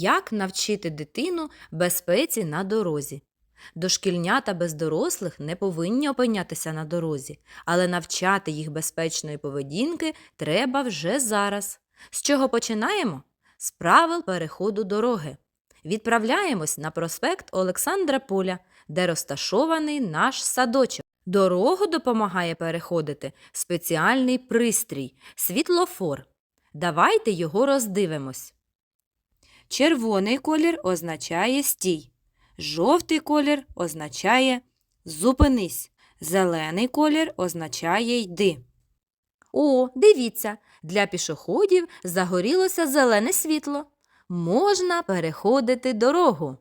Як навчити дитину безпеці на дорозі? Дошкільнята без дорослих не повинні опинятися на дорозі, але навчати їх безпечної поведінки треба вже зараз. З чого починаємо? З правил переходу дороги. Відправляємось на проспект Олександра Поля, де розташований наш садочок. Дорогу допомагає переходити спеціальний пристрій світлофор. Давайте його роздивимось. Червоний колір означає стій. Жовтий колір означає зупинись. Зелений колір означає йди. О, дивіться, для пішоходів загорілося зелене світло. Можна переходити дорогу.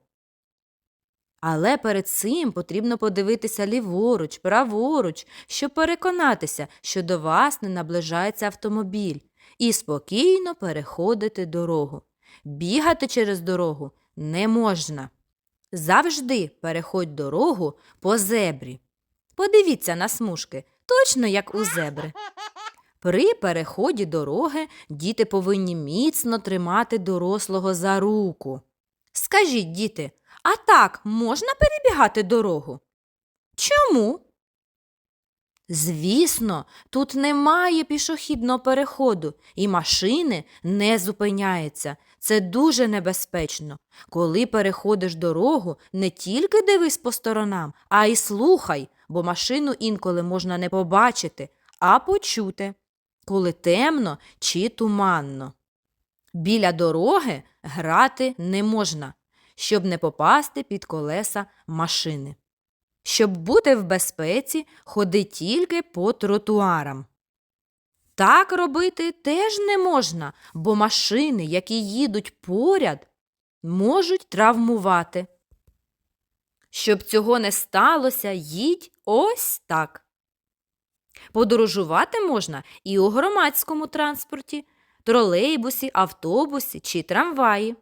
Але перед цим потрібно подивитися ліворуч, праворуч, щоб переконатися, що до вас не наближається автомобіль, і спокійно переходити дорогу. Бігати через дорогу не можна. Завжди переходь дорогу по зебрі. Подивіться на смужки, точно як у зебри. При переході дороги діти повинні міцно тримати дорослого за руку. Скажіть, діти, а так можна перебігати дорогу? Чому? Звісно, тут немає пішохідного переходу, і машини не зупиняються. Це дуже небезпечно. Коли переходиш дорогу, не тільки дивись по сторонам, а й слухай, бо машину інколи можна не побачити, а почути, коли темно чи туманно. Біля дороги грати не можна, щоб не попасти під колеса машини. Щоб бути в безпеці, ходи тільки по тротуарам. Так робити теж не можна, бо машини, які їдуть поряд, можуть травмувати. Щоб цього не сталося, їдь ось так. Подорожувати можна і у громадському транспорті, тролейбусі, автобусі чи трамваї.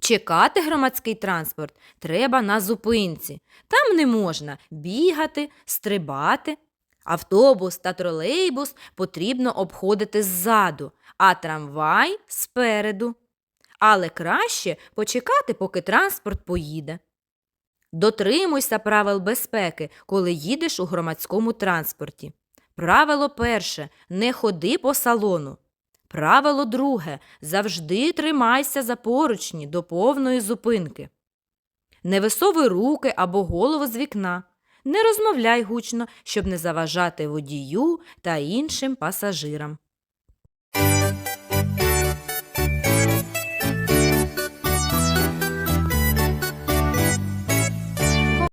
Чекати громадський транспорт треба на зупинці. Там не можна бігати, стрибати. Автобус та тролейбус потрібно обходити ззаду, а трамвай спереду. Але краще почекати, поки транспорт поїде. Дотримуйся правил безпеки, коли їдеш у громадському транспорті. Правило перше не ходи по салону. Правило друге завжди тримайся за поручні до повної зупинки. Не висовуй руки або голову з вікна. Не розмовляй гучно, щоб не заважати водію та іншим пасажирам.